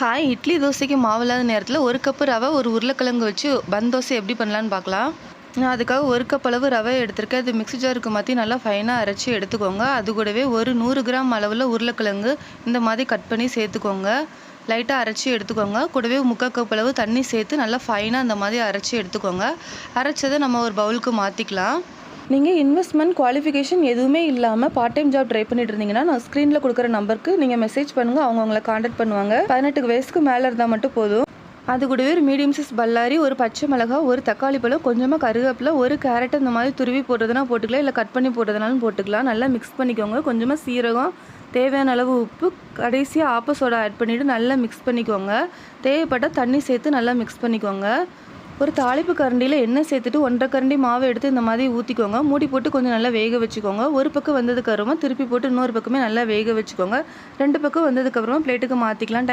Hi idli தோசைக்கு மாவு இல்லாத நேரத்தில் ஒரு கப்பு ரவை ஒரு உருளைக்கிழங்கு வச்சு பன் தோசை எப்படி பண்ணலான்னு பார்க்கலாம் நான் அதுக்காக ஒரு கப் அளவு ரவை எடுத்திருக்கேன். அது மிக்ஸி ஜாருக்கு மாற்றி நல்லா ஃபைனாக அரைச்சி எடுத்துக்கோங்க. அது கூடவே ஒரு நூறு கிராம் அளவில் உருளைக்கிழங்கு இந்த மாதிரி கட் பண்ணி சேர்த்துக்கோங்க. லைட்டாக அரைச்சி எடுத்துக்கோங்க. கூடவே முக்கால் கப் அளவு தண்ணி சேர்த்து நல்லா ஃபைனாக அந்த மாதிரி அரைச்சி எடுத்துக்கோங்க. அரைச்சதை நம்ம ஒரு பவுலுக்கு மாற்றிக்கலாம் நீங்கள் இன்வெஸ்ட்மெண்ட் குவாலிஃபிகேஷன் எதுவுமே இல்லாமல் பார்ட் டைம் ஜாப் ட்ரை பண்ணிட்டு இருந்தீங்கன்னா நான் ஸ்க்ரீனில் கொடுக்குற நம்பருக்கு நீங்கள் மெசேஜ் பண்ணுங்கள் அவங்க உங்களை காண்டாக்ட் பண்ணுவாங்க. பதினெட்டு வயசுக்கு மேலே இருந்தால் மட்டும் போதும். அது கூடவே ஒரு மீடியம் சைஸ் பல்லாரி ஒரு பச்சை மிளகா ஒரு தக்காளி பழம் கொஞ்சமாக கருவேப்பிலை ஒரு கேரட் இந்த மாதிரி துருவி போடுறதுனா போட்டுக்கலாம். இல்லை கட் பண்ணி போடுறதுனாலும் போட்டுக்கலாம். நல்லா மிக்ஸ் பண்ணிக்கோங்க. கொஞ்சமாக சீரகம் தேவையான அளவு உப்பு கடைசியாக ஆப்ப சோடா ஆட் பண்ணிவிட்டு நல்லா மிக்ஸ் பண்ணிக்கோங்க. தேவைப்பட்டால் தண்ணி சேர்த்து நல்லா மிக்ஸ் பண்ணிக்கோங்க. ஒரு தாளிப்பு கரண்டியில் எண்ணெய் சேர்த்துட்டு ஒன்றரை கரண்டி மாவு எடுத்து இந்த மாதிரி ஊற்றிக்கோங்க மூடி போட்டு கொஞ்சம் நல்லா வேக வச்சுக்கோங்க. ஒரு பக்கம் வந்ததுக்கு அப்புறமா திருப்பி போட்டு இன்னொரு பக்கமே நல்லா வேக வச்சுக்கோங்க. ரெண்டு பக்கம் வந்ததுக்கப்புறமா பிளேட்டுக்கு மாற்றிக்கலாம்